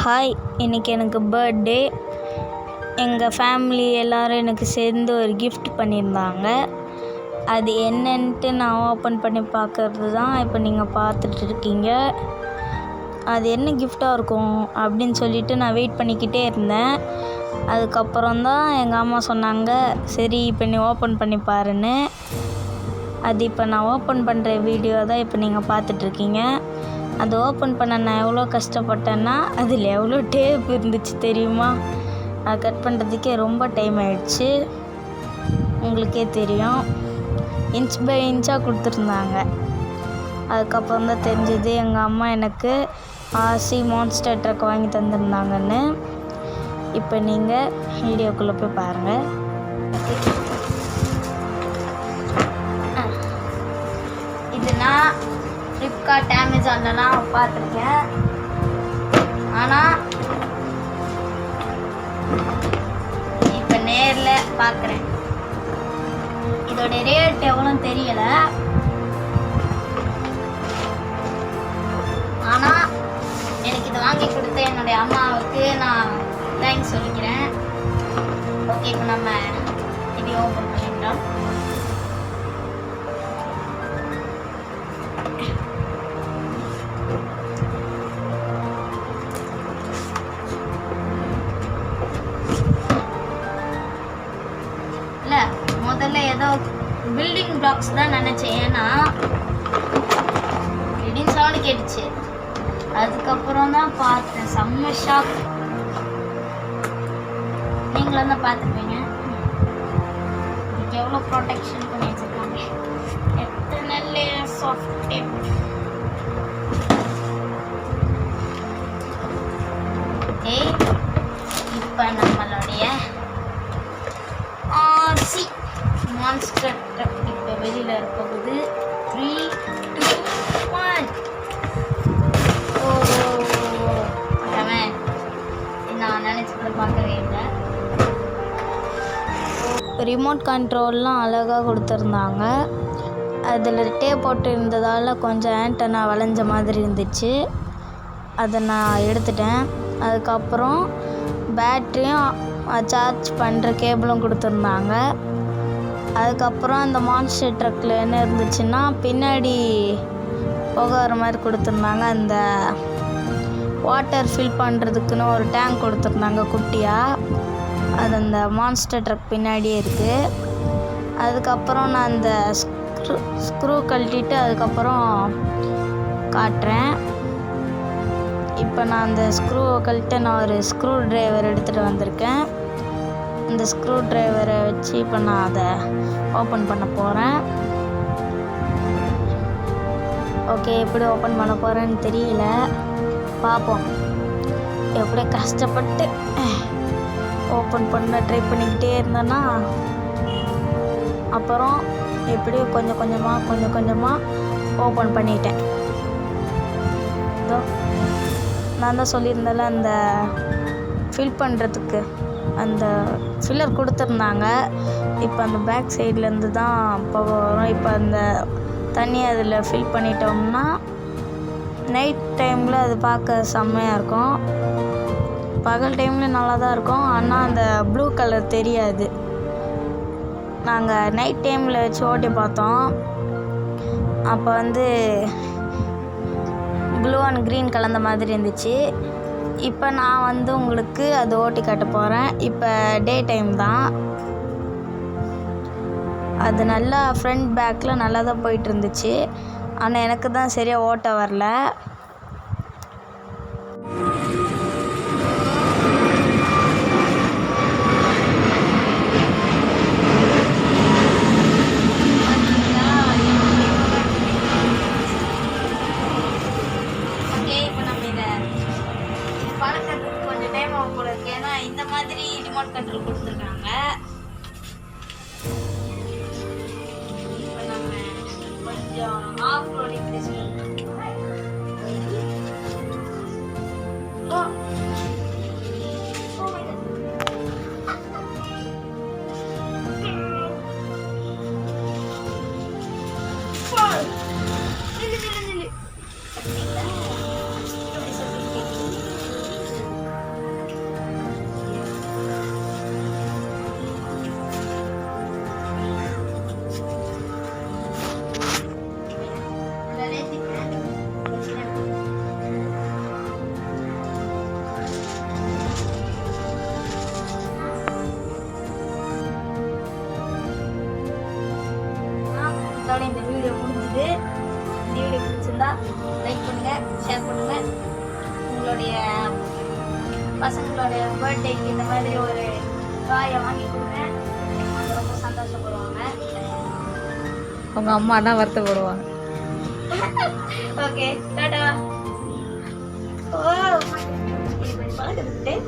Hi இன்றைக்கி எனக்கு birthday எங்கள் ஃபேமிலி எல்லோரும் எனக்கு சேர்ந்து ஒரு கிஃப்ட் பண்ணியிருந்தாங்க. அது என்னன்ட்டு நான் ஓப்பன் பண்ணி பார்க்குறது தான் இப்போ நீங்கள் பார்த்துட்டு இருக்கீங்க. அது என்ன கிஃப்டாக இருக்கும் அப்படின்னு சொல்லிட்டு நான் வெயிட் பண்ணிக்கிட்டே இருந்தேன். அதுக்கப்புறம் தான் எங்கள் அம்மா சொன்னாங்க சரி இப்போ நீ ஓப்பன் பண்ணி பாருன்னு. அது இப்போ நான் ஓப்பன் பண்ணுற வீடியோ தான் இப்போ நீங்கள் பார்த்துட்ருக்கீங்க அதை ஓப்பன் பண்ண நான் எவ்வளோ கஷ்டப்பட்டேன்னா அதில் எவ்வளோ டேப் இருந்துச்சு தெரியுமா? அதை கட் பண்ணுறதுக்கே ரொம்ப டைம் ஆயிடுச்சு. உங்களுக்கே தெரியும். இன்ச் பை இன்ச்சாக கொடுத்துருந்தாங்க. அதுக்கப்புறம் தான் தெரிஞ்சது எங்கள் அம்மா எனக்கு ஆசி மான்ஸ்டர் ட்ரக் வாங்கி தந்திருந்தாங்கன்னு. இப்போ நீங்கள் வீடியோக்குள்ளே போய் பாருங்கள் இது நான் ஃப்ளிப்கார்ட் அமேசான்லலாம் பார்த்துருக்கேன். ஆனால் இப்போ நேரில் பார்க்குறேன். இதோட ரேட் எவ்வளோன்னு தெரியல. ஆனால் எனக்கு இதை வாங்கி கொடுத்த என்னுடைய அம்மாவுக்கு நான் தேங்க்ஸ் சொல்லிக்கிறேன். ஓகே இப்போ நம்ம இது ஓப்பன் பண்ணிட்டோம் பில்டிங் பிளாக்ஸ் தான் நினச்சேன். ஏன்னா இடின்னு சவுண்டு கேட்டுச்சு. அதுக்கப்புறம் தான் பார்த்தேன். செம்ம ஷாக் நீங்களும் தான் பார்த்துருப்பீங்க. இதுக்கு எவ்வளோ ப்ரொடெக்ஷன் பண்ணி வச்சுருக்காங்க? எத்தனை லேயர்ஸ் ஆஃப் டேப் ஓகே இப்போ நம்மளுடைய மான்ஸ்டர் ட்ரக் இப்போ வெளியில் இருப்பது த்ரீ டூ ஒன் ஓ நான் நினச்சி கூட பார்க்கவே இல்லை. ரிமோட் கண்ட்ரோல்லாம் அழகாக கொடுத்துருந்தாங்க. அதில் டே போட்டு இருந்ததால் கொஞ்சம் ஆண்டனா வளைஞ்ச மாதிரி இருந்துச்சு. அதை நான் எடுத்துட்டேன். அதுக்கப்புறம் பேட்ரியும் சார்ஜ் பண்ணுற கேபிளும் கொடுத்துருந்தாங்க. அதுக்கப்புறம் அந்த மான்ஸ்டர் ட்ரக்கில் என்ன இருந்துச்சுன்னா பின்னாடி புகார வர மாதிரி கொடுத்துருந்தாங்க. அந்த வாட்டர் ஃபில் பண்ணுறதுக்குன்னு ஒரு டேங்க் கொடுத்துருந்தாங்க குட்டியாக அது அந்த மான்ஸ்டர் ட்ரக் பின்னாடியே இருக்குது அதுக்கப்புறம் நான் அந்த ஸ்க்ரூ ஸ்க்ரூ கழட்டிட்டு அதுக்கப்புறம் காட்டுறேன். இப்போ நான் அந்த ஸ்க்ரூவை கழட்ட நான் ஒரு ஸ்க்ரூ ட்ரைவர் எடுத்துகிட்டு வந்திருக்கேன். இந்த ஸ்க்ரூ ட்ரைவரை வச்சு இப்போ நான் அதை ஓப்பன் பண்ண போகிறேன் ஓகே எப்படி ஓப்பன் பண்ண போகிறேன்னு தெரியல. பார்ப்போம். எப்படி கஷ்டப்பட்டு ஓப்பன் பண்ண ட்ரை பண்ணிக்கிட்டே இருந்தேன்னா அப்புறம் எப்படி கொஞ்சம் கொஞ்சமாக கொஞ்சம் கொஞ்சமாக ஓப்பன் பண்ணிட்டேன். இதோ நான் தான் சொல்லியிருந்தேன்ல அந்த ஃபில் பண்ணுறதுக்கு அந்த ஃபில்லர் கொடுத்துருந்தாங்க. இப்போ அந்த பேக் சைட்லேருந்து தான் புகை வரும். இப்போ அந்த தண்ணி அதில் ஃபில் பண்ணிட்டோம்னா நைட் டைமில் அது பார்க்க செம்மையாக இருக்கும். பகல் டைமில் நல்லா தான் இருக்கும். ஆனால் அந்த ப்ளூ கலர் தெரியாது. நாங்கள் நைட் டைமில் வச்சு ஓட்டி பார்த்தோம். அப்போ வந்து ப்ளூ அண்ட் க்ரீன் கலந்த மாதிரி இருந்துச்சு. இப்போ நான் வந்து உங்களுக்கு அது ஓட்டி காட்ட போகிறேன். இப்போ டே டைம் தான். அது நல்லா ஃப்ரண்ட் பேக்கில் நல்லா தான் போயிட்டு இருந்துச்சு. ஆனால் எனக்கு தான் சரியாக ஓட்ட வரல. ரிமோட் கண்ட்ரோல் கொடுத்துருக்காங்க. முடிஞ்சுது இந்த வீடியோ பிடிச்சிருந்தா லைக் பண்ணுங்க ஷேர் பண்ணுங்க. உங்களுடைய பசங்களுடைய பர்த்டேக்கு இந்த மாதிரி ஒரு காயை வாங்கி கொடுங்க. அவங்க ரொம்ப சந்தோஷப்படுவாங்க. அவங்க அம்மானா வருத்தப்படுவாங்க. Okay tata. ஓ டைம்